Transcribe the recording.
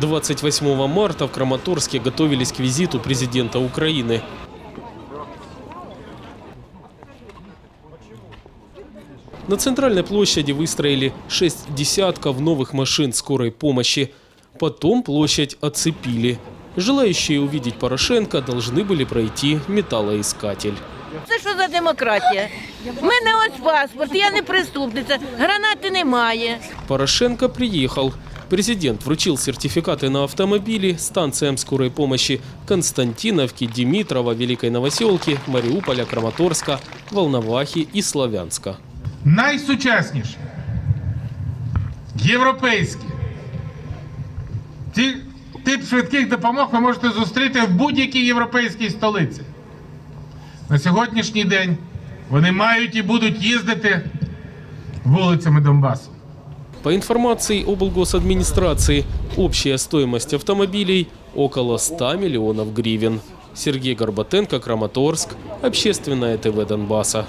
28 марта в Краматорске готовились к визиту президента Украины. На центральной площади выстроили шесть десятков новых машин скорой помощи. Потом площадь оцепили. Желающие увидеть Порошенко должны были пройти металлоискатель. Це що за демократія? У мене ось паспорт, я не преступниця, гранати немає. Порошенко приехал. Президент вручил сертификаты на автомобили станциям скорой помощи Константиновки, Димитрова, Великой Новоселки, Мариуполя, Краматорска, Волновахи и Славянска. найсучасніші, європейські. Ті, тип швидких допомог ви можете зустріти в будь-якій європейській столиці. На сьогоднішній день вони мають і будуть їздити вулицями Донбасу. По информации облгосадминистрации, общая стоимость автомобилей около 100 миллионов гривен. Сергей Горбатенко, Краматорск, Общественное ТВ Донбасса.